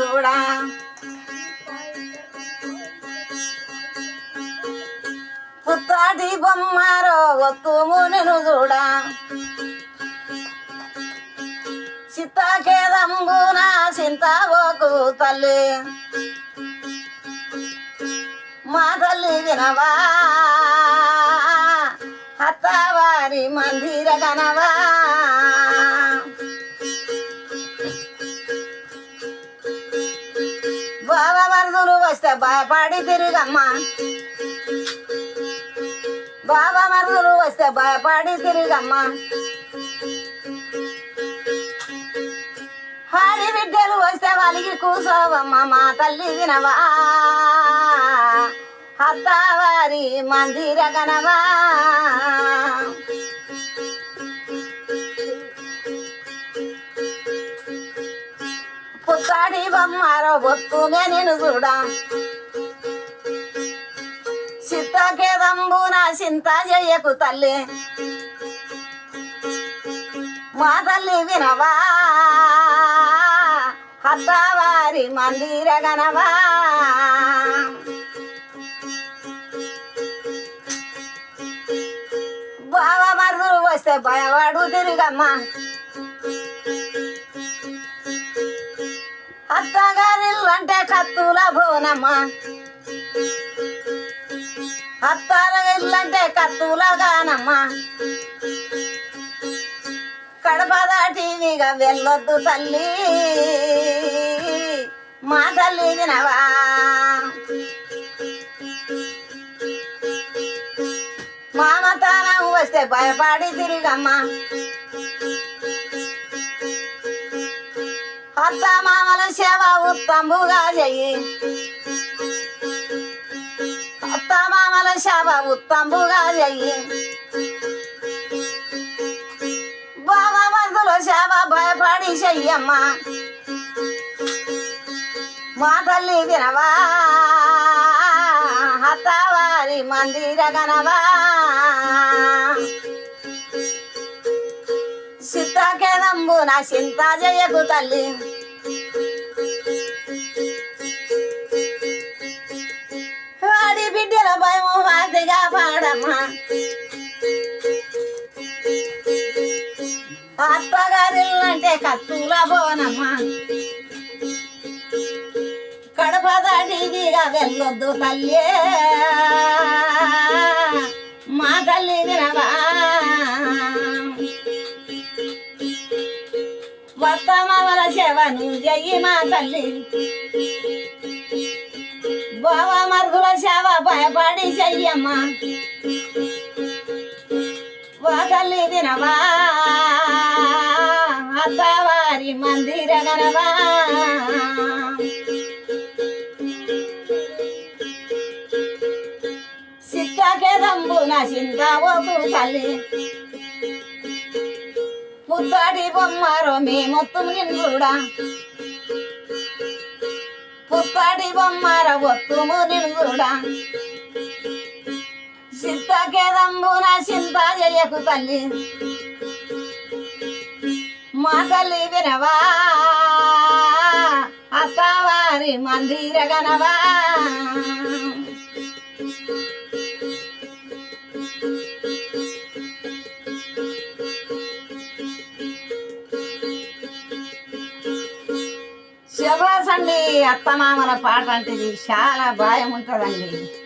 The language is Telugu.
చూడా? పుత్తాటి బొమ్మారో ఒత్తుము నేను చూడా? చిత్తాకేదంబున సింతాబోకు తల్లి. మా తల్లి వినవా? అత్తవారి మందిర గనవా? బావ మరుదులు వస్తే భయపడి తిరిగమ్మా. బావ మరుదులు వస్తే భయపడి తిరిగమ్మా. హాడి బిడ్డలు వస్తే వాళ్ళకి కూసోవమ్మ మా తల్లి వినవా. హత్తవారి మందిర గనవా. బొమ్మారో బొత్తునే నేను చూడా. నా చింత చెయ్యకు తల్లి. మా తల్లి వినవా. హత్తవారి మందిర గనవా. బావ మరుదులు వస్తే భయవాడు తిరిగమ్మా. అత్తగారిల్లంటే కత్తుల భోనమ్మా అత్తాల ఇల్లంటే కత్తుల గానమ్మా. కడప దాటివిగా వెళ్ళొద్దు తల్లి. మా తల్లి వినవా. మామతానం వస్తే భయపడి తిరిగమ్మా. అత్త మామల సేవ ఉత్తంబుగా చెయ్యి అత్త మామల సేవ ఉత్తంబుగా చెయ్యి బావ మరుదుల సేవ భయపడి చెయ్యమ్మా. మా తల్లి వినవా. హతవారి మందిర గనవా. సీతాకేదంబు నా చింత జయకు తల్లి. భయము వాటిగా పాడమ్మా అత్తగారిల్లంటే కత్తుల బోనమ్మా కడప దాటిదిగా వెళ్ళొద్దు తల్లి మా తల్లి వినవా వర్తమావల సేవను జయ్యి మా తల్లి. బావ మరుదుల సేవ భయపడి చెయ్యమ్మా. వా తినవా? అత్తవారి మందిర గనవా సిక్కకెదంబు నా చింతావోకు తల్లి పుత్తాడి బొమ్మారో మీ మొత్తం నిన్నుడా పుత్తాడి బొమ్మార ఒత్తుము నిన్నుడా సిద్ధకేదంబు నా చింత చెయ్యకు తల్లి. మా తల్లి వినవా అత్తవారి మందిర గనవా. అత్తమామల పాట అంటే ఇది చాలా భయం ఉంటుందండి.